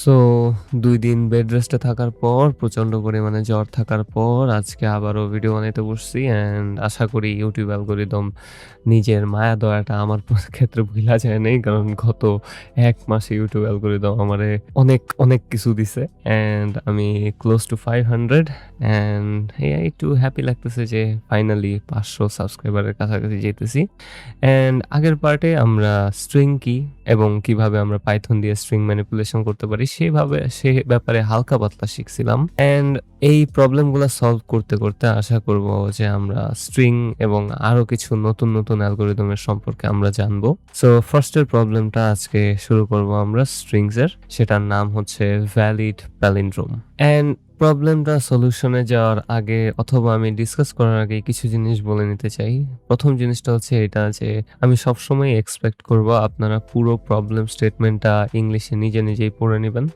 So দুই দিন bed রেস্টে থাকার পর প্রচণ্ড পরিমাণে জ্বর থাকার পর আজকে আবারও ভিডিও বানাইতে বসছি অ্যান্ড আশা করি ইউটিউব অ্যালগরিদম নিজের মায়া দয়াটা আমার ক্ষেত্রে ভুলা যায় নাই। কারণ গত এক মাসে ইউটিউব অ্যালগরিদম আমারে অনেক, অনেক কিছু দিছে অ্যান্ড আমি ক্লোজ টু 500 অ্যান্ড এই একটু হ্যাপি লাগতেছে যে ফাইনালি ৫০০ সাবস্ক্রাইবারের কাছাকাছি যেতেছি অ্যান্ড আগের পার্টে আমরা স্ট্রিং কি এবং কীভাবে আমরা পাইথন দিয়ে স্ট্রিং ম্যানিপুলেশন করতে পারি সেভাবে সে ব্যাপারে হালকা পাতলা শিখছিলাম। অ্যান্ড এই প্রবলেমগুলো সলভ করতে, করতে আশা করব যে আমরা স্ট্রিং এবং আরও কিছু নতুন, নতুন অ্যালগোরিদমের সম্পর্কে আমরা জানব। সো ফার্স্টের প্রবলেমটা আজকে শুরু করব আমরা স্ট্রিংসের সেটার নাম হচ্ছে ভ্যালিড প্যালিন্ড্রোম। অ্যান্ড প্রবলেমটা সলিউশনে যাওয়ার আগে অথবা আমি ডিসকাস করার আগে কিছু জিনিস বলে নিতে চাই। প্রথম জিনিসটা হচ্ছে এটা যে আমি সবসময় এক্সপেক্ট করব আপনারা পুরো প্রবলেম স্টেটমেন্টটা ইংলিশে নিজে, নিজেই পড়ে নেবেন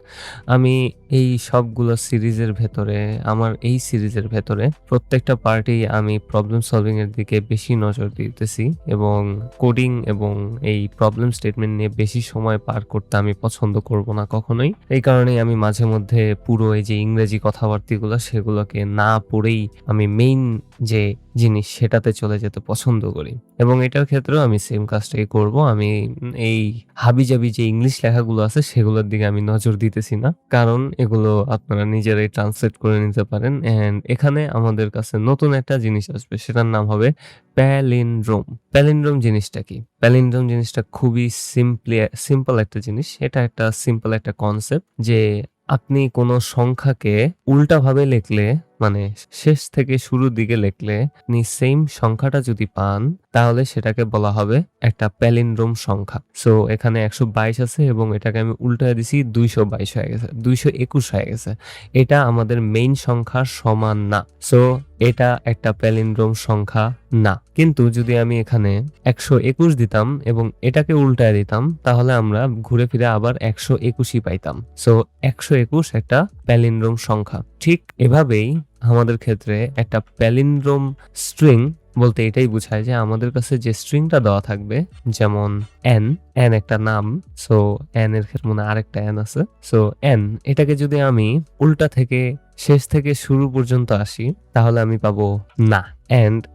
আমি এই সবগুলো সিরিজের ভেতরে আমার এই সিরিজের ভেতরে প্রত্যেকটা পার্টেই আমি প্রবলেম সলভিং এর দিকে বেশি নজর দিতেছি এবং কোডিং এবং এই প্রবলেম স্টেটমেন্ট নিয়ে বেশি সময় পার করতে আমি পছন্দ করব না কখনোই। এই কারণেই আমি মাঝে মধ্যে পুরো এই যে ইংরেজি কথাবার্তিগুলো সেগুলোকে না পড়েই আমি মেইন যে জিনিস সেটাতে চলে যেতে পছন্দ করি। এবং এটার ক্ষেত্রেও আমি সেম কাজটাই করব। আমি এই হাবিজাবি যে ইংলিশ লেখাগুলো আছে সেগুলোর দিকে আমি নজর দিতেছি না। কারণ এগুলো আপনারা নিজেরাই ট্রান্সলেট করে নিতে পারেন। অ্যান্ড এখানে আমাদের কাছে নতুন একটা জিনিস আসবে সেটার নাম হবে প্যালিন্ড্রোম। প্যালিন্ড্রোম জিনিসটা কি? প্যালিন্ড্রোম জিনিসটা খুবই সিম্পলি সিম্পল একটা জিনিস। এটা একটা সিম্পল একটা কনসেপ্ট যে আপনি কোনো সংখ্যাকে উল্টাভাবে লিখলে মানে শেষ থেকে শুরুর দিকে লিখলে আপনি সেম সংখ্যাটা যদি পান, তাহলে সেটাকে বলা হবে একটা প্যালিন্ড্রোম সংখ্যা। সো এখানে ১২২ আছে এবং এটাকে আমি উল্টায় দিছি ২২২ হয়ে গেছে। ২২১ হয়ে গেছে। এটা আমাদের মেইন সংখ্যার সমান না। সো এটা একটা প্যালিন্ড্রোম সংখ্যা না। কিন্তু যদি আমি এখানে ১২১ দিতাম এবং এটাকে উল্টায় দিতাম, তাহলে আমরা ঘুরে ফিরে আবার ১২১ই পাইতাম। সো ১২১ একটা প্যালিন্ড্রোম সংখ্যা। ঠিক এভাবেই আমাদের ক্ষেত্রে একটা প্যালিন্ড্রোম স্ট্রিং বলতে এটাই বোঝায় যে আমাদের কাছে যে স্ট্রিংটা দেওয়া থাকবে, যেমন এন এন একটা নাম। সো এন এর ক্ষেত্রে মনে আরেকটা এন আছে। সো এন এটাকে যদি আমি উল্টা থেকে শেষ থেকে শুরু পর্যন্ত আসি, তাহলে আমি পাবো না। অ্যান্ড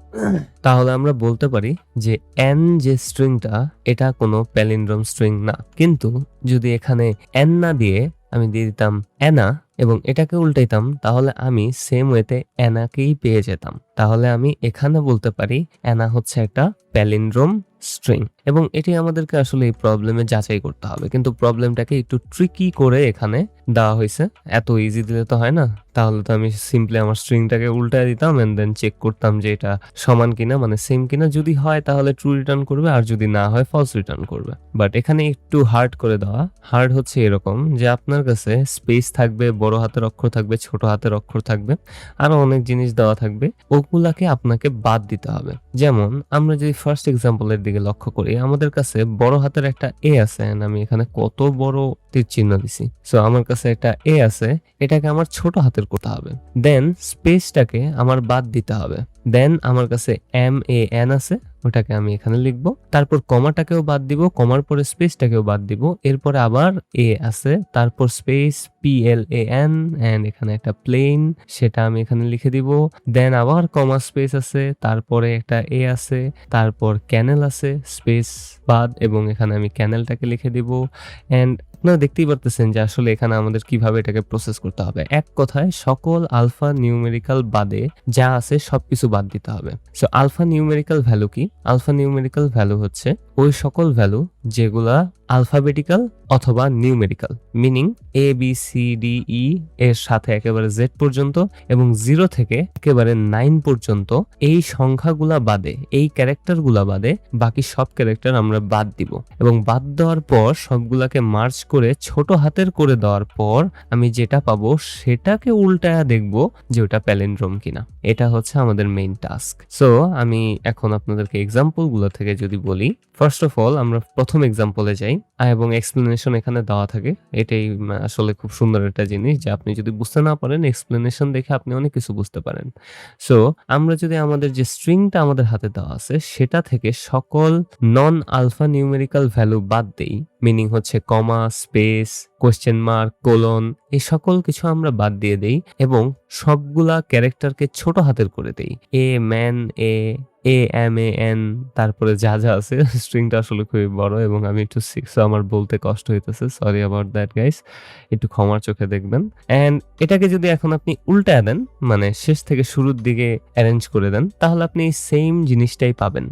তাহলে আমরা বলতে পারি যে এন যে স্ট্রিংটা, এটা কোনো প্যালিন্ড্রোম স্ট্রিং না। কিন্তু যদি এখানে এন না দিয়ে আমি দিয়ে দিতাম অ্যানা এবং এটাকে উল্টাইতাম তাহলে আমি সেম ওয়েতে অ্যানাকেই পেয়ে যেতাম। তাহলে আমি এখানে বলতে পারি অ্যানা হচ্ছে একটা প্যালিন্ড্রোম স্ট্রিং এবং এটি আমাদেরকে আসলে এই প্রবলেমে যাচাই করতে হবে। কিন্তু প্রবলেমটাকে একটু ট্রিকি করে এখানে দেওয়া হয়েছে। এত ইজি দিলে তো হয় না। তাহলে তো আমি সিম্পলি আমার স্ট্রিংটাকে উল্টায় দিতাম অ্যান্ড দেন চেক করতাম যে এটা সমান কিনা মানে সেম কিনা। যদি হয় তাহলে ট্রু রিটার্ন করবে আর যদি না হয় ফলস রিটার্ন করবে। বাট এখানে একটু হার্ড করে দেওয়া। হার্ড হচ্ছে এরকম যে আপনার কাছে স্পেস থাকবে, বড় হাতের অক্ষর থাকবে, ছোট হাতের অক্ষর থাকবে। আরও অনেক জিনিস দেওয়া থাকবে। ওগুলাকে আপনাকে বাদ দিতে হবে। যেমন, আমরা যদি ফার্স্ট এক্সাম্পলের দিকে লক্ষ্য করি, আমাদের কাছে বড় হাতের একটা এ আছে আমি এখানে কত বড় তীর চিহ্ন দিছি। সো আমার কাছে একটা এ আছে, এটাকে আমার ছোট হাতের করতে হবে। দেন স্পেসটাকে আমার বাদ দিতে হবে। দেন আমার কাছে এম এ এন আছে ওটাকে আমি এখানে লিখব। তারপর কমাটাকেও বাদ দিব, কমার পরে স্পেসটাকেও বাদ দিব। এরপরে আবার এ আছে, তারপর space P L A N and এখানে একটা প্লেন সেটা আমি এখানে লিখে দিব। দেন আবার কমা স্পেস আছে, তারপরে একটা এ আছে, তারপর ক্যানেল আছে, স্পেস বাদ এবং এখানে আমি ক্যানেলটাকে লিখে দিব অ্যান্ড আপনারা দেখতেই পারতেছেন যে আসলে এখানে আমাদের কীভাবে এটাকে প্রসেস করতে হবে। এক কথায় সকল আলফা নিউমেরিক্যাল বাদে যা আছে সবকিছু বাদ দিতে হবে। সো আলফা নিউমেরিক্যাল ভ্যালু কি? আলফা নিউমেরিক্যাল ভ্যালু হচ্ছে ওই সকল ভ্যালু যেগুলা আলফাবেটিক্যাল অথবা numerical, meaning A B C D E এর সাথে একেবারে জেড পর্যন্ত এবং জিরো থেকে একেবারে নাইন পর্যন্ত এই সংখ্যাগুলা বাদে, এই ক্যারেক্টারগুলা বাদে বাকি সব ক্যারেক্টার আমরা বাদ দিব এবং বাদ দেওয়ার পর সবগুলাকে মার্চ করে ছোট হাতের করে দেওয়ার পর আমি যেটা পাবো সেটাকে উল্টায়া দেখব যে ওটা প্যালিন্ড্রোম কিনা। এটা হচ্ছে আমাদের মেইন টাস্ক সো আমি এখন আপনাদেরকে এক্সাম্পলগুলো থেকে যদি বলি ফার্স্ট অফ অল আমরা প্রথম এক্সাম্পলে যাই এবং এক্সপ্লেনেশন এখানে দেওয়া থাকে। এটাই আসলে খুব সুন্দর একটা জিনিস যে আপনি যদি বুঝতে না পারেন এক্সপ্লেনেশন দেখে আপনি অনেক কিছু বুঝতে পারেন। সো আমরা যদি আমাদের যে স্ট্রিংটা আমাদের হাতে দেওয়া আছে, সেটা থেকে সকল নন আলফা নিউমেরিক্যাল ভ্যালু বাদ দেই মিনিং হচ্ছে comma space question mark colon এই সকল কিছু আমরা বাদ দিয়ে দেই এবং সবগুলা ক্যারেক্টারকে ছোট হাতের করে দেই। A man a A M A N তারপরে যা যা আছে। স্ট্রিংটা আসলে খুবই বড় এবং আমি একটু সিক্স আমার বলতে কষ্ট হইতেছে। সরি অ্যাবাউট দ্যাট গাইস একটু ক্ষমার চোখে দেখবেন। অ্যান্ড এটাকে যদি এখন আপনি উল্টায় দেন মানে শেষ থেকে শুরুর দিকে অ্যারেঞ্জ করে দেন, তাহলে আপনি সেম জিনিসটাই পাবেন।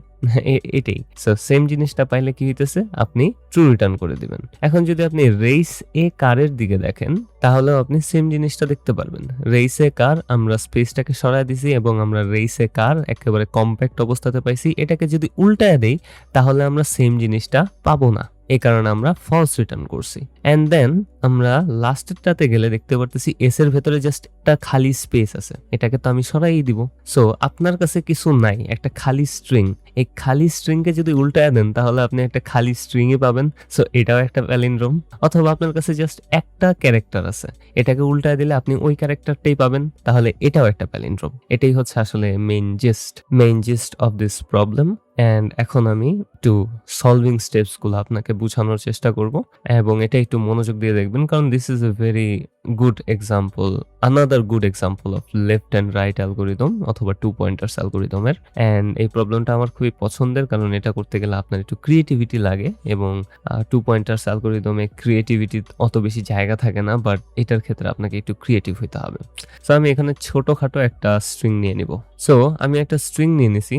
এটাই। সো সেম জিনিসটা পাইলে কি হইতেছে? আপনি ট্রু রিটার্ন করে দিবেন। এখন যদি আপনি রেস এ কারের দিকে দেখেন, তাহলেও আপনি সেম জিনিসটা দেখতে পারবেন। রেস এ কার, আমরা স্পেসটাকে সরাই দিছি এবং আমরা রেস এ কার একেবারে কম্প্যাক্ট অবস্থাতে পাইছি। এটাকে যদি উল্টায় দেই, তাহলে আমরা সেম জিনিসটা পাবো না। এই কারণে আমরা ফলস রিটার্ন করছি। অ্যান্ড দেন আমরা লাস্টেরটাতে গেলে দেখতে পারতেছি এস এর ভেতরে জাস্ট একটা খালি স্পেস আছে। এটাকে তো আমি সরাই দিব। সো আপনার কাছে কিছু নাই, একটা খালি স্ট্রিং এই খালি স্ট্রিংকে যদি উল্টায় দেন, তাহলে আপনি একটা খালি স্ট্রিংই পাবেন। সো এটাও একটা প্যালিন্ড্রোম অথবা আপনার কাছে জাস্ট একটা ক্যারেক্টার আছে। এটাকে উল্টায় দিলে আপনি ওই ক্যারেক্টারটাই পাবেন। তাহলে এটাও একটা প্যালিন্ড্রোম এটাই হচ্ছে আসলে main gist main gist of this problem and এখন আমি একটু সলভিং স্টেপসগুলো আপনাকে বোঝানোর চেষ্টা করব। এবং এটা একটু মনোযোগ দিয়ে দেখবেন কারণ this is a very good example another good example of left and right algorithm অথবা টু পয়েন্টার্স অ্যালগোরিদমের অ্যান্ড এই প্রবলেমটা আমার খুবই পছন্দের, কারণ এটা করতে গেলে আপনার একটু ক্রিয়েটিভিটি লাগে এবং টু পয়েন্টার্স অ্যালগোরিদমে ক্রিয়েটিভিটি অত বেশি জায়গা থাকে না বাট এটার ক্ষেত্রে আপনাকে একটু ক্রিয়েটিভ হইতে হবে। সো আমি এখানে ছোটখাটো একটা স্ট্রিং নিয়ে নিব। সো আমি একটা স্ট্রিং নিয়ে নিছি,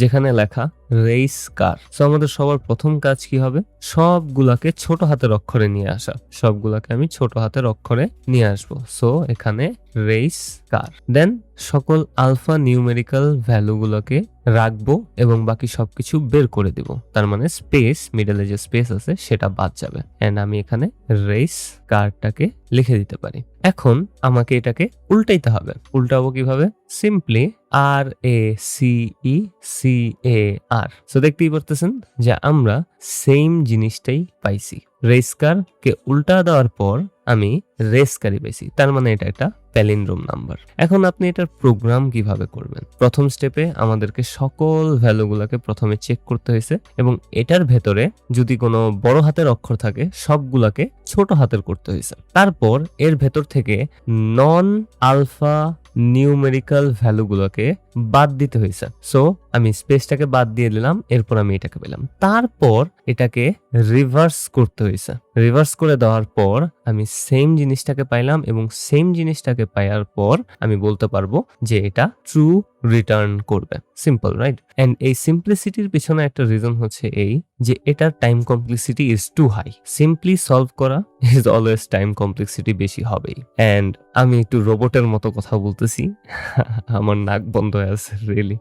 যেখানে লেখা রেস কার সো আমাদের সবার প্রথম কাজ কি হবে? সবগুলাকে ছোট হাতের অক্ষরে নিয়ে আসা। সবগুলাকে আমি ছোট হাতের অক্ষরে নিয়ে আসব। সো এখানে রেস কার দেন সকল আলফা নিউমেরিক্যাল ভ্যালুগুলোকে রাখব এবং বাকি সবকিছু বের করে দিব। তার মানে স্পেস মিডলে যে স্পেস আছে, সেটা বাদ যাবে। এন্ড আমি এখানে রেস কারটাকে লিখে দিতে পারি। এখন আমাকে এটাকে উল্টাইতে হবে। উল্টাবো কীভাবে? Simply R A C E C A R so দেখতেই পারতেছেন যে আমরা সেম জিনিসটাই পাইছি। রেসকার কে উল্টা দেওয়ার পর আমি রেসকারি পেয়েছি তার মানে এটা একটা প্যালিন্ড্রোম নাম্বার এখন আপনি এটার প্রোগ্রাম কীভাবে করবেন? প্রথম স্টেপে আমাদেরকে সকল ভ্যালুগুলোকে প্রথমে চেক করতে হয়েছে এবং এটার ভেতরে যদি কোনো বড় হাতের অক্ষর থাকে, সবগুলাকে ছোট হাতের করতে হয়েছে। তারপর এর ভেতর থেকে নন আলফা নিউমেরিক্যাল ভ্যালুগুলোকে বাদ দিতে হয়েছে। সো আমি স্পেসটাকে বাদ দিয়ে দিলাম, এরপর আমি এটাকে পেলাম। তারপর এটাকে রিভার্স করতে হয়েছে। রিভার্স করে দেওয়ার পর আমি সেম জিনিসটাকে পাইলাম এবং সেম জিনিসটাকে পাওয়ার পর আমি বলতে পারব যে এটা ট্রু রিটার্ন করবে। সিম্পল রাইট এন্ড এই সিম্পলিসিটির পিছনে একটা রিজন হচ্ছে এই যে এটার time complexity is too high simply solve করা ইজ অলওয়েজ টাইম কমপ্লেক্সিটি বেশি হবেই। অ্যান্ড আমি একটু রোবটের মতো কথা বলতেছি। আমার নাক বন্ধ হয়ে আছে রিয়েলি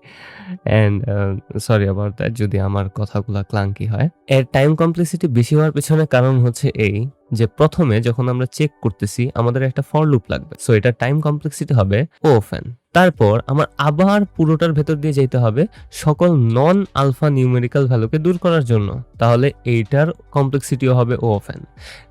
অ্যান্ড সরি আবার দ্যাট যদি আমার কথাগুলো ক্লাঙ্কি হয়। এর টাইম কমপ্লিসিটি বেশি হওয়ার পেছনে কারণ হচ্ছে এই যে প্রথমে যখন আমরা চেক করতেছি, আমাদের একটা ফর লুপ লাগবে। সো এটা টাইম কমপ্লেক্সিটি হবে ও ফ্যান তারপর আমার আবার পুরোটার ভেতর দিয়ে যেতে হবে সকল নন আলফা নিউমেরিক্যাল ভ্যালুকে দূর করার জন্য। তাহলে এইটার কমপ্লেক্সিটিও হবে ও ফ্যান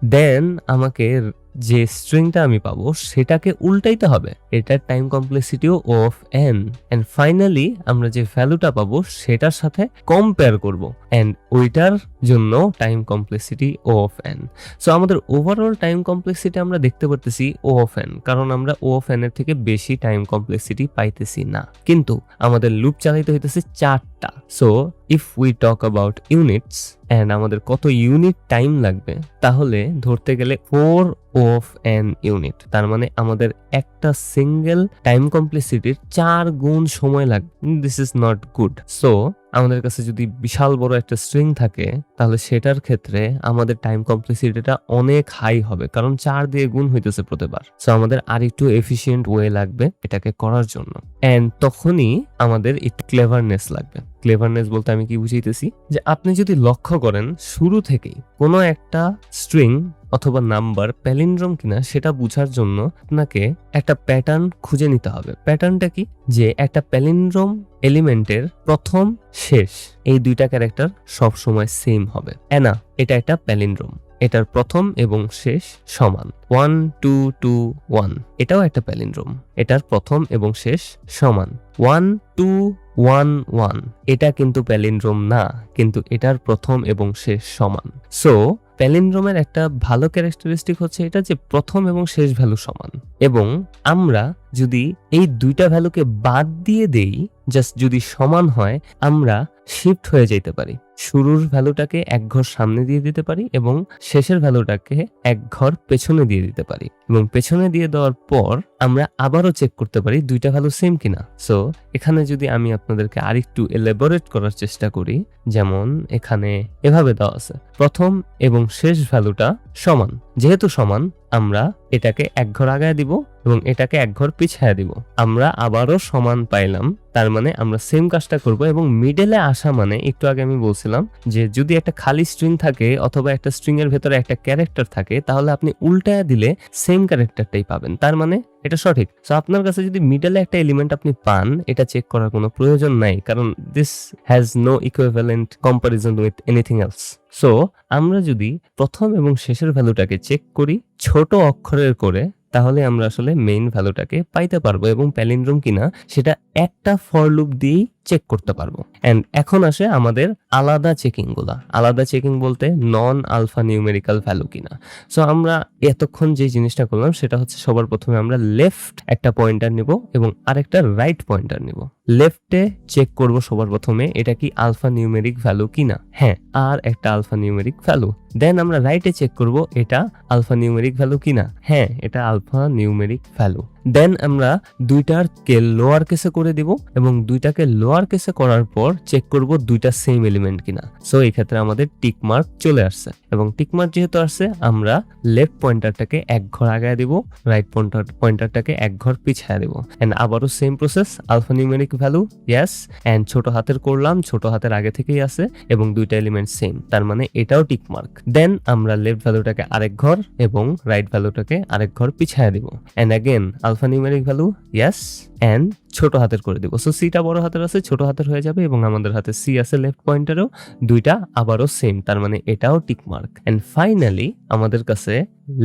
দেন আমাকে যে স্ট্রিংটা আমি পাবো, সেটাকে উল্টাইতে হবে। এটার টাইম কমপ্লেক্সিটিও অফ এন অ্যান্ড ফাইনালি আমরা যে ভ্যালুটা পাবো, সেটার সাথে কম্পেয়ার করব। অ্যান্ড ওইটার জন্য time complexity O of N so overall time complexity আমরা দেখতে পারতেছি ও অফ এন কারণ আমরা ও অফ এন এর থেকে বেশি টাইম কমপ্লেক্সিটি পাইতেছি না। কিন্তু আমাদের লুপ চালাইতে হইতেছে চারটা। So if we talk about units and আমাদের কত ইউনিট টাইম লাগবে, তাহলে ধরতে গেলে ফোর অফ এন ইউনিট তার মানে আমাদের একটা সিঙ্গেল টাইম কমপ্লেক্সিটির চার গুণ সময় লাগবে। This is not good so আমাদের কাছে যদি বিশাল বড় একটা স্ট্রিং থাকে, তাহলে সেটার ক্ষেত্রে আমাদের টাইম কমপ্লেক্সিটিটা অনেক হাই হবে, কারণ চার দিয়ে গুণ হইতেছে প্রতিবার। সো আমাদের আর একটু এফিসিয়েন্ট ওয়ে লাগবে এটাকে করার জন্য। অ্যান্ড তখনই আমাদের একটু ক্লেভারনেস লাগবে। ক্লেভারনেস বলতে আমি কি বুঝাইতেছি? যে আপনি যদি লক্ষ্য করেন, শুরু থেকেই কোনো একটা স্ট্রিং অথবা নাম্বার প্যালিন্ড্রম কিনা সেটা বোঝার জন্য আপনাকে একটা প্যাটার্ন খুঁজে নিতে হবে। প্যাটার্নটা কি? যে একটা প্যালিন্ড্রম এলিমেন্টের প্রথম শেষ, এই দুইটা ক্যারেক্টার সব সময় সেম হবে। এনা, এটা একটা প্যালিন্ড্রোম এটার প্রথম এবং শেষ সমান। ওয়ান টু টু ওয়ান এটাও একটা প্যালিন্ড্রোম এটার প্রথম এবং শেষ সমান। ওয়ান টু ওয়ান ওয়ান এটা কিন্তু প্যালিন্ড্রোম না, কিন্তু এটার প্রথম এবং শেষ সমান। সো প্যালিন্ড্রোমের একটা ভালো ক্যারেক্টারিস্টিক হচ্ছে এটা যে প্রথম এবং শেষ ভ্যালু সমান। এবং আমরা যদি এই দুইটা ভ্যালুকে বাদ দিয়ে দেই জাস্ট যদি সমান হয়, আমরা শিফট হয়ে যেতে পারি। শুরুর ভ্যালুটাকে এক ঘর সামনে দিয়ে দিতে পারি এবং শেষের ভ্যালুটাকে এক ঘর পেছনে দিয়ে দিতে পারি। এবং পেছনে দিয়ে দেওয়ার পর আমরা আবারও চেক করতে পারি দুইটা ভ্যালু সেম কিনা। সো এখানে যদি আমি আপনাদেরকে আরেকটু এলাবোরেট করার চেষ্টা করি, যেমন এখানে এভাবে দেওয়া আছে, প্রথম এবং শেষ ভ্যালুটা সমান। যেহেতু সমান, আমরা এটাকে এক ঘর আগায় দিব এবং এটাকে এক ঘর পিছায় দিব। আমরা আবারও সমান পাইলাম, তার মানে আমরা সেম কাজটা করব এবং মিডলে আসা মানে একটু আগে আমি বলছিলাম যে যদি একটা খালি স্ট্রিং থাকে অথবা একটা স্ট্রিং এর ভেতরে একটা ক্যারেক্টার থাকে, তাহলে আপনি উল্টায় দিলে সেম ক্যারেক্টারটাই পাবেন। তার মানে এটা সঠিক। সো আপনার কাছে যদি মিডলে একটা এলিমেন্ট আপনি পান, এটা চেক করার কোনো প্রয়োজন নাই, কারণ this has no equivalent comparison with anything else so আমরা যদি প্রথম এবং শেষের ভ্যালুটাকে চেক করি ছোট অক্ষরের করে, তাহলে আমরা আসলে মেইন ভ্যালুটাকে পাইতে পারব এবং প্যালিন্ড্রোম কিনা, সেটা একটা ফর লুপ দিয়েই চেক করতে পারব। এন্ড এখন আসে আমাদের আলাদা চেকিংগুলা। আলাদা চেকিং বলতে নন আলফা নিউমেরিক্যাল ভ্যালু কিনা সো আমরা এতক্ষণ যে জিনিসটা করলাম, সেটা হচ্ছে সবার প্রথমে আমরা লেফট একটা পয়েন্টার নিব এবং আরেকটা রাইট পয়েন্টার নিব। লেফটে চেক করব সবার প্রথমে, এটা কি আলফা নিউমেরিক ভ্যালু কিনা হ্যাঁ আর একটা আলফা নিউমেরিক ভ্যালু দেন আমরা রাইটে চেক করব, এটা আলফা নিউমেরিক ভ্যালু কিনা হ্যাঁ এটা আলফা নিউমেরিক ভ্যালু দেন আমরা দুইটারকে লোয়ার কেসে করে দিব এবং দুইটাকে লোয়ার কেসে করার পর চেক করব দুইটা সেম এলিমেন্ট কিনা। সো এই ক্ষেত্রে আমাদের টিক মার্ক চলে আসছে এবং টিক মার্ক যেহেতু আসছে, আমরা লেফট পয়েন্টারটাকে এক ঘর আগায় দিব রাইট পয়েন্টার পয়েন্টারটাকে এক ঘর পিছায় দিব। এন্ড আবারও same process alpha numeric value yes and ছোট হাতের করলাম, ছোট হাতের আগে থেকেই আছে এবং দুইটা এলিমেন্ট সেম তার মানে এটাও টিক মার্ক দেন আমরা লেফট ভ্যালুটাকে আরেক ঘর এবং রাইট ভ্যালুটাকে আরেক ঘর পিছায় দিব। And again alpha numeric value yes and ছোট হাতের করে দেবো। সো সিটা বড় হাতের আছে, ছোট হাতের হয়ে যাবে এবং আমাদের হাতে সি আছে লেফট পয়েন্টারও দুইটা আবারও সেম তার মানে এটাও টিক মার্ক এন্ড ফাইনালি আমাদের কাছে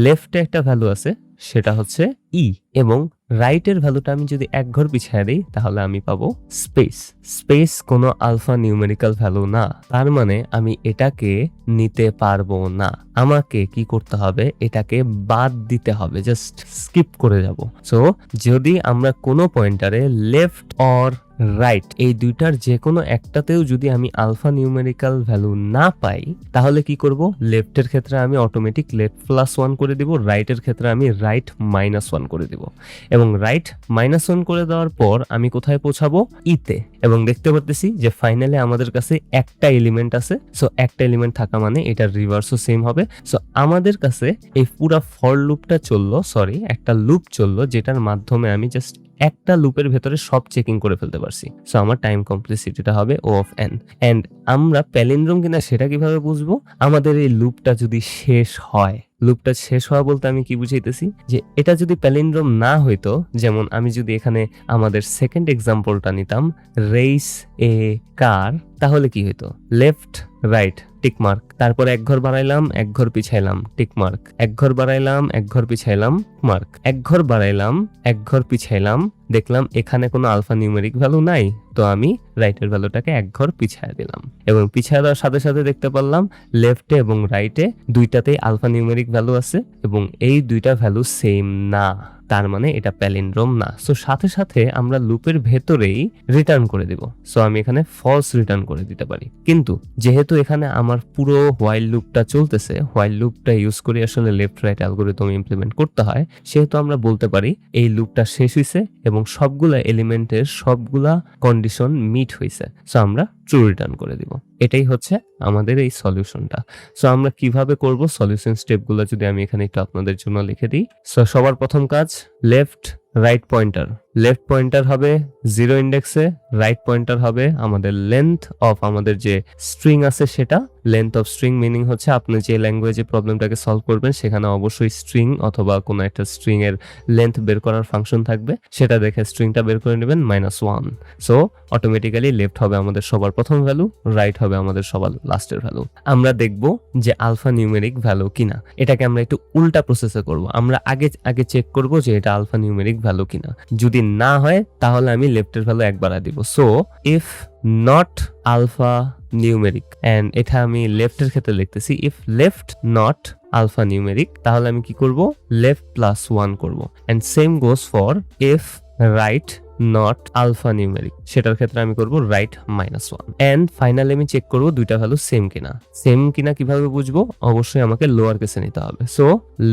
লেফটে একটা ভ্যালু আছে, সেটা হচ্ছে ই এবং রাইটের ভ্যালুটা আমি যদি এক ঘর পিছিয়ে দিই, তাহলে আমি পাবো স্পেস স্পেস কোনো আলফা নিউমেরিক্যাল ভ্যালু না, তার মানে আমি এটাকে নিতে পারব না। আমাকে কি করতে হবে? এটাকে বাদ দিতে হবে জাস্ট স্কিপ করে যাব। সো যদি আমরা কোনো পয়েন্টারে লেফট অর রাইট এই দুইটার যে কোনো একটাতেও যদি আমি আলফা নিউমেরিক্যাল ভ্যালু না পাই, তাহলে কি করব? লেফটের ক্ষেত্রে আমি অটোমেটিক লেফট প্লাস ওয়ান করে দিব রাইটের ক্ষেত্রে আমি রাইট মাইনাস ওয়ান করে দিব। এবং রাইট মাইনাস ওয়ান করে দেওয়ার পর আমি কোথায় পৌঁছাবো? ইতে এবং দেখতে পারতেছি যে ফাইনালি আমাদের কাছে একটা এলিমেন্ট আছে সো একটা এলিমেন্ট থাকা মানে এটার রিভার্সও সেম হবে। সো আমাদের কাছে এই পুরা ফর লুপটা চলল সরি একটা লুপ চলল, যেটার মাধ্যমে আমি জাস্ট একটা লুপের ভেতরে সব চেকিং করে ফেলতে পারছি। সো আমার টাইম কমপ্লিসিটিটা হবে ও অফ এন এন্ড আমরা প্যালিন্ড্রোম কিনা সেটা কীভাবে বুঝব? আমাদের এই লুপটা যদি শেষ হয়, লুপটা শেষ হওয়া বলতে আমি কি বুঝাইতেছি? যে এটা যদি প্যালিন্ড্রোম না হইতো, যেমন আমি যদি এখানে আমাদের সেকেন্ড এক্সাম্পলটা নিতাম রেইস এ কার তাহলে কি হইতো? Left right tick mark. তারপর এক ঘর বাড়াইলাম এক ঘর পিছাইলাম, টিক মার্ক। এক ঘর বাড়াইলাম এক ঘর পিছাইলাম মার্ক। এক ঘর বাড়াইলাম এক ঘর পিছাইলাম দেখলাম এখানে কোনো আলফা নিউমেরিক ভ্যালু নাই, তো আমি রাইটের ভ্যালুটাকে এক ঘর পিছায় দিলাম। এবং পিছায় দেওয়ার সাথে সাথে দেখতে পারলাম লেফটে এবং রাইটে দুইটাতেই আলফা নিউমেরিক ভ্যালু আছে এবং এই দুইটা ভ্যালু সেম না, তার মানে এটা প্যালিন্ড্রোম না। সো সাথে সাথে আমরা লুপের ভেতরেই রিটার্ন করে দিব। সো আমি এখানে ফলস রিটার্ন করে দিতে পারি। কিন্তু যেহেতু এখানে আমার পুরো হোয়াইল লুপটা চলতেছে হোয়াইল লুপটা ইউজ করে আসলে লেফট রাইট অ্যালগোরিদম ইমপ্লিমেন্ট করতে হয়, সেহেতু আমরা বলতে পারি এই লুপটা শেষ হয়েছে এবং সবগুলা এলিমেন্টের সবগুলা কন্ডিশন মিট হয়েছে সো আমরা ট্রু রিটার্ন করে দিব। এটাই হচ্ছে আমাদের এই সলিউশনটা। সো আমরা কীভাবে করব? সলিউশন স্টেপগুলো যদি আমি এখানে একটু আপনাদের জন্য লিখে দিই। সো সবার প্রথম কাজ left right pointer left pointer হবে জিরো ইন্ডেক্সে রাইট পয়েন্টার হবে আমাদের লেন্থ অফ আমাদের যে স্ট্রিং আছে সেটা। লেন্থ অফ স্ট্রিং মিনিং হচ্ছে আপনি যে ল্যাঙ্গুয়েজে প্রবলেমটাকে সলভ করবেন, সেখানে অবশ্যই স্ট্রিং অথবা কোনো একটা স্ট্রিং এর লেন্থ বের করার ফাংশন থাকবে। সেটা দেখে স্ট্রিংটা বের করে নেবেন minus one so automatically left হবে আমাদের সবার প্রথম ভ্যালু রাইট হবে আমাদের সবার লাস্টের ভ্যালু আমরা দেখব যে আলফা নিউমেরিক ভ্যালু কিনা। এটাকে আমরা একটু উল্টা প্রসেসে করব। আমরা আগে আগে চেক করব যে এটা আলফা নিউমেরিক ভ্যালু কিনা। যদি না হয়, তাহলে আমি লেফটের ভ্যালু এক বাড়া দিব। So if not alphanumeric and এটা আমি লেফটের ক্ষেত্রে লিখতেছি if left not alpha numeric তাহলে আমি কি করব? লেফট প্লাস ওয়ান করব। And same goes for if right not alphanumeric সেটার ক্ষেত্রে আমি করব right minus one and finally আমি চেক করব দুইটা ভ্যালু সেম কিনা। সেম কিনা কীভাবে বুঝব? অবশ্যই আমাকে লোয়ার কেসে নিতে হবে। So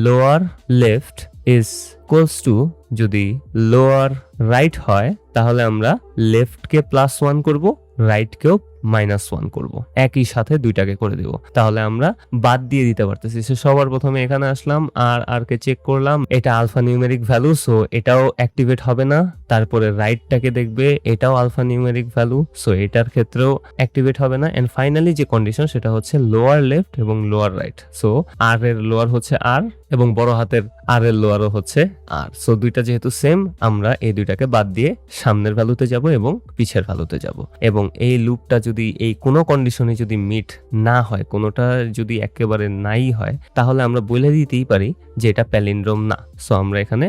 lower left is equals to যদি লোয়ার রাইট হয়, তাহলে আমরা লেফটকে প্লাস ওয়ান করব রাইটকেও মাইনাস ওয়ান করব। একই সাথে দুইটাকে করে দেব। তাহলে আমরা বাদ দিয়ে দিতে পারতেছি। সো সবার প্রথমে এখানে আসলাম, আর আর কে চেক করলাম। এটা আলফা নিউমেরিক ভ্যালু সো এটাও অ্যাক্টিভেট হবে না। তারপরে রাইটটাকে দেখবে, এটাও আলফা নিউমেরিক ভ্যালু সো এটার ক্ষেত্রেও অ্যাক্টিভেট হবে না। এন্ড ফাইনালি যে কন্ডিশন সেটা হচ্ছে লোয়ার লেফট এবং লোয়ার রাইট সো আর এর লোয়ার হচ্ছে আর এবং বড় হাতের আর এর লোয়ারও হচ্ছে। আর সো দুইটা যেহেতু সেম আমরা এই দুইটাকে বাদ দিয়ে সামনের ভ্যালুতে যাব এবং পিছের ভ্যালুতে যাব। এবং এই লুপটা যদি এই কোনো কন্ডিশনে যদি মিট না হয়, কোনোটা যদি একেবারে নাই হয়, তাহলে আমরা বলে দিতেই পারি যে এটা প্যালিন্ড্রোম না। সো আমরা এখানে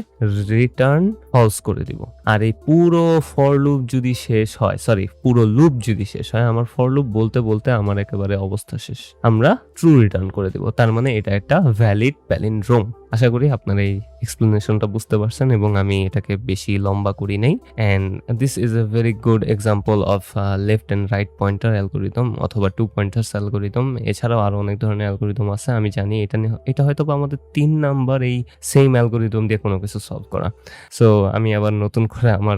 রিটার্ন ফলস করে দিব। আর এই পুরো ফর লুপ যদি শেষ হয় সরি পুরো লুপ যদি শেষ হয়, আমার ফর লুপ বলতে বলতে আমার একেবারে অবস্থা শেষ। আমরা ট্রু রিটার্ন করে দিব। তার মানে এটা একটা ভ্যালিড প্যালিন্ড্রোম আশা করি আপনার এই এক্সপ্লেনেশনটা বুঝতে পারছেন এবং আমি এটাকে বেশি লম্বা করি নাই। And this is a very good example of left and right pointer algorithm অথবা টু পয়েন্টার্স অ্যালগোরিদম এছাড়াও আরও অনেক ধরনের অ্যালগোরিদম আছে, আমি জানি এটা নিয়ে- এটা হয়তো বা আমাদের তিন নাম্বার এই সেম অ্যালগোরিদম দিয়ে কোনো কিছু সলভ করা। সো আমি আবার নতুন করে আমার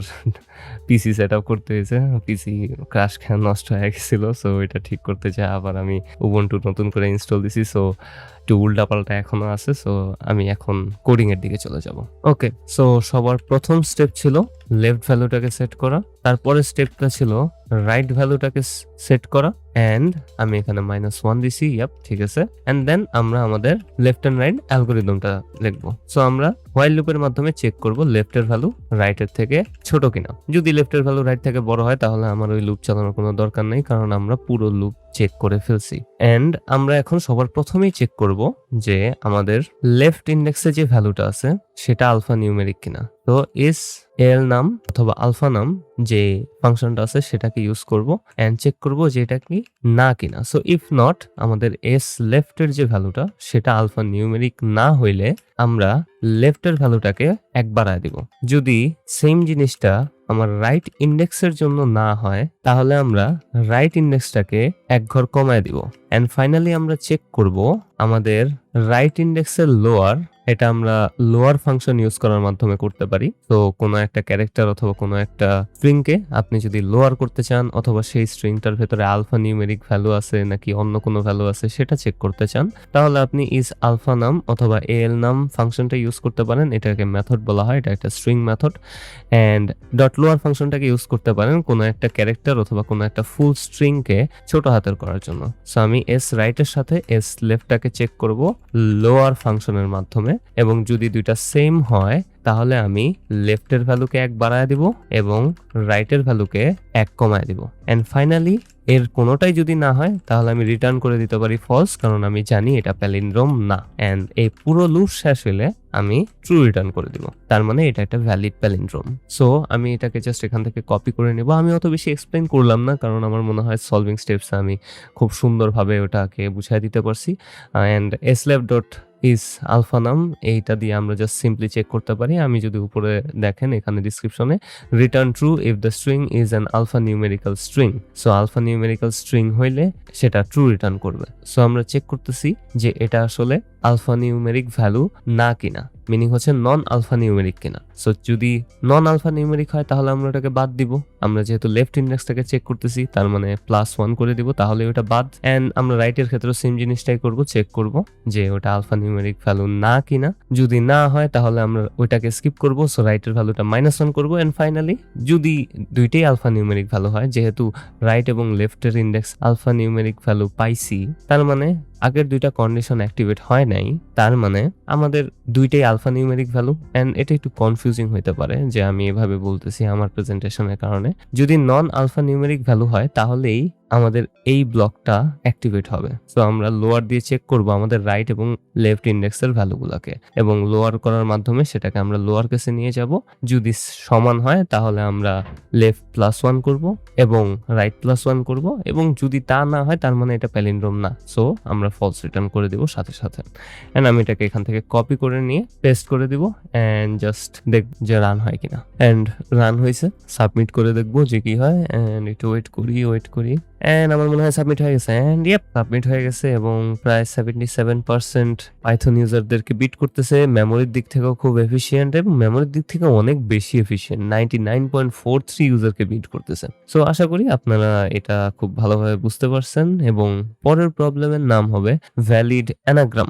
পিসি সেট আপ করতে হয়েছে পিসি ক্রাশ খেয়ে নষ্ট হয়ে গেছিল সো এটা ঠিক করতে চাই আবার আমি উবন্টু নতুন করে ইনস্টল দিছি সো একটু উল্টাপাল্টা এখনও আছে সো আমি এখন কোডিং এর দিকে চলে যাব। ওকে সো সবার প্রথম স্টেপ ছিল লেফট ভ্যালুটাকে সেট করা। তারপরে স্টেপটা ছিল রাইট ভ্যালুটাকে সেট করা। অ্যান্ড আমি এখানে মাইনাস ওয়ান দিছি ইয়াপ ঠিক আছে। অ্যান্ড দেন আমরা আমাদের লেফট অ্যান্ড রাইট অ্যালগোরিদমটা লিখব সো আমরা হোয়াইল লুপের মাধ্যমে চেক করব লেফটের ভ্যালু রাইটের থেকে ছোট কিনা। যদি লেফটের ভ্যালু রাইট থেকে বড় হয়, তাহলে আমার ওই লুপ চালানোর কোনো দরকার নেই, কারণ আমরা পুরো লুপ চেক করে ফেলছি। এন্ড আমরা এখন সবার প্রথমেই চেক করব যে আমাদের লেফট ইন্ডেক্সে যে ভ্যালুটা আছে, সেটা আলফা নিউমেরিক কিনা। তো এস এল নাম অথবা আলফা নাম যে ফাংশনটা আছে, সেটাকে ইউজ করব এন্ড চেক করব যে এটা কি না কিনা। সো ইফ নট আমাদের এস লেফটের যে ভ্যালুটা সেটা আলফা নিউমেরিক না হইলে আমরা লেফটের ভ্যালুটাকে এক বাড়ায় দিব। যদি সেম জিনিসটা আমার রাইট ইন্ডেক্সের জন্য না হয়, তাহলে আমরা রাইট ইন্ডেক্সটাকে এক ঘর কমায় দিব। এন্ড ফাইনালি আমরা চেক করব আমাদের রাইট ইন্ডেক্সের লোয়ার এটা আমরা লোয়ার ফাংশন ইউজ করার মাধ্যমে করতে পারি। তো কোনো একটা ক্যারেক্টার অথবা কোনো একটা স্ট্রিংকে আপনি যদি লোয়ার করতে চান অথবা সেই স্ট্রিংটার ভেতরে আলফা নিউমেরিক ভ্যালু আছে নাকি অন্য কোনো ভ্যালু আছে সেটা চেক করতে চান, তাহলে আপনি ইজ আলফা নাম অথবা এল নাম ফাংশনটা ইউজ করতে পারেন। এটাকে মেথড বলা হয়, এটা একটা string method and dot lower ফাংশনটাকে use করতে পারেন কোনো একটা ক্যারেক্টার অথবা কোনো একটা ফুল স্ট্রিংকে ছোট হাতের করার জন্য। সো আমি এস রাইটের সাথে এস লেফটটাকে চেক করব লোয়ার ফাংশনের মাধ্যমে। এবং যদি দুইটা সেম হয়, তাহলে আমি লেফটের ভ্যালুকে এক বাড়ায় দিব এবং রাইটের ভ্যালুকে এক কমায় দিব। অ্যান্ড ফাইনালি এর কোনোটাই যদি না হয়, তাহলে আমি রিটার্ন করে দিতে পারি ফলস কারণ আমি জানি এটা প্যালিন্ড্রোম না। অ্যান্ড এই পুরো লুপ শেষ হলে আমি ট্রু রিটার্ন করে দিব। তার মানে এটা একটা ভ্যালিড প্যালিন্ড্রোম সো আমি এটাকে জাস্ট এখান থেকে কপি করে নেব। আমি অত বেশি এক্সপ্লেন করলাম না, কারণ আমার মনে হয় সলভিং স্টেপস আমি খুব সুন্দরভাবে ওটাকে বুঝাই দিতে পারছি। অ্যান্ড এসলেভ ডট ইজ আলফা নাম এইটা দিয়ে আমরা জাস্ট সিম্পলি চেক করতে পারি। আমি যদি উপরে দেখেন, এখানে ডিসক্রিপশনে return true if the string is an alphanumerical string so alphanumerical string হইলে সেটা ট্রু রিটার্ন করবে। সো আমরা চেক করতেছি যে এটা আসলে আলফা নিউমেরিক ভ্যালু না কিনা। это. মিনিং হচ্ছে নন আলফা নিউমেরিক কিনা। সো যদি নন আলফা নিউমেরিক হয়, তাহলে আমরা ওটাকে বাদ দিব। আমরা যেহেতু লেফট ইন্ডেক্সটাকে চেক করতেছি, তার মানে প্লাস ওয়ান করে দিব, তাহলে ওটা বাদ। অ্যান্ড আমরা রাইটের ক্ষেত্রে সেম জিনিসটাই করব চেক করব যে ওটা আলফা নিউমেরিক ভ্যালু না কিনা। যদি না হয়, তাহলে আমরা ওইটাকে স্কিপ করব সো রাইটের ভ্যালুটা মাইনাস ওয়ান করব। অ্যান্ড ফাইনালি যদি দুইটাই আলফা নিউমেরিক ভ্যালু হয়, যেহেতু রাইট এবং লেফটের ইন্ডেক্স আলফা নিউমেরিক ভ্যালু পাইছি, তার মানে আগের দুইটা কন্ডিশন অ্যাক্টিভেট হয় নাই, তার মানে আমাদের দুইটাই আলফা নিউমেরিক ভ্যালু অ্যান্ড এটা একটু কনফিউজিং হইতে পারে যে আমি এভাবে বলতেছি আমার প্রেজেন্টেশনের কারণে। যদি নন আলফা নিউমেরিক ভ্যালু হয়, তাহলেই আমাদের এই ব্লকটা অ্যাক্টিভেট হবে। সো আমরা লোয়ার দিয়ে চেক করব আমাদের রাইট এবং লেফট ইন্ডেক্সের ভ্যালুগুলোকে এবং লোয়ার করার মাধ্যমে সেটাকে আমরা লোয়ার কেসে নিয়ে যাব। যদি সমান হয়, তাহলে আমরা লেফট প্লাস ওয়ান করব এবং রাইট প্লাস ওয়ান করব। এবং যদি তা না হয়, তার মানে এটা প্যালিন্ড্রোম না। সো আমরা ফলস রিটার্ন করে দেব সাথে সাথে। অ্যান্ড আমি এটাকে এখান থেকে কপি করে নিয়ে পেস্ট করে দিব অ্যান্ড জাস্ট দেখ যে রান হয় কিনা। অ্যান্ড রান হয়েছে। সাবমিট করে দেখব যে কি হয়। অ্যান্ড একটু ওয়েট করি ওয়েট করি। অ্যান্ড আমার মনে হয় সাবমিট হয়ে গেছে। অ্যান্ড ইয়েপ সাবমিট হয়ে গেছে এবং প্রায় সেভেন্টি সেভেন পার্সেন্ট পাইথন ইউজারদেরকে বিট করতেছে। মেমোরির দিক থেকেও খুব এফিসিয়েন্ট এবং মেমোরির দিক থেকে অনেক বেশি efficient ninety nine point four three ইউজারকে beat করতেছে। সো আশা করি আপনারা এটা খুব ভালোভাবে বুঝতে পারছেন এবং পরের প্রবলেমের নাম হবে ভ্যালিড অ্যানাগ্রাম